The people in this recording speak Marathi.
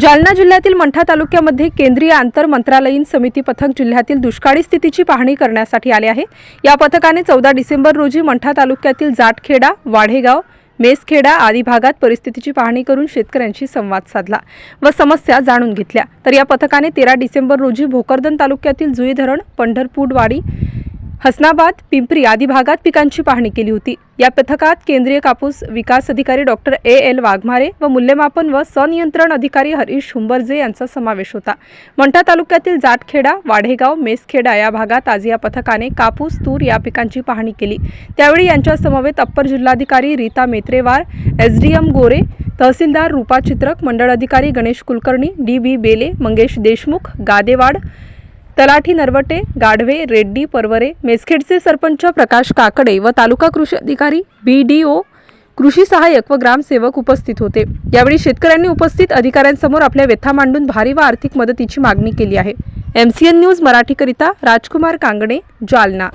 जालना जिल्ह्यातील मंठा तालुक्यामध्ये केंद्रीय आंतर मंत्रालयीन समिती पथक जिल्ह्यातील दुष्काळी स्थितीची पाहणी करण्यासाठी आले आहे. या पथकाने चौदा डिसेंबर रोजी मंठा तालुक्यातील जाटखेडा वाढेगाव मेसखेडा आदी भागात परिस्थितीची पाहणी करून शेतकऱ्यांशी संवाद साधला व समस्या जाणून घेतल्या. तर या पथकाने तेरा डिसेंबर रोजी भोकरदन तालुक्यातील जुई धरण पंढरपूरवाडी हसनाबाद पिंपरी आदी भागात पिकांची पाहणी केली होती. या पथकात केंद्रीय कापूस विकास अधिकारी डॉक्टर ए. एल. वाघमारे व मूल्यमापन व सनियंत्रण अधिकारी हरीश हुंबरजे यांचा समावेश होता. मंठा तालुक्यातील जाटखेडा वाढेगाव मेसखेडा या भागात आज या पथकाने कापूस तूर या पिकांची पाहणी केली. त्यावेळी यांच्या समवेत अप्पर जिल्हाधिकारी रीता मेत्रेवार एसडीएम गोरे तहसीलदार रूपा चित्रक मंडळ अधिकारी गणेश कुलकर्णी डी बी बेले मंगेश देशमुख गादेवाड तलाठी नरवटे गाढवे रेड्डी परवरे मेसखेडचे सरपंच प्रकाश काकडे व तालुका कृषी अधिकारी बी डी ओ कृषी सहाय्यक व ग्रामसेवक उपस्थित होते. यावेळी शेतकऱ्यांनी उपस्थित अधिकाऱ्यांसमोर आपल्या व्यथा मांडून भारी व आर्थिक मदतीची मागणी केली आहे. एम सी एन न्यूज मराठीकरिता राजकुमार कांगणे जालना.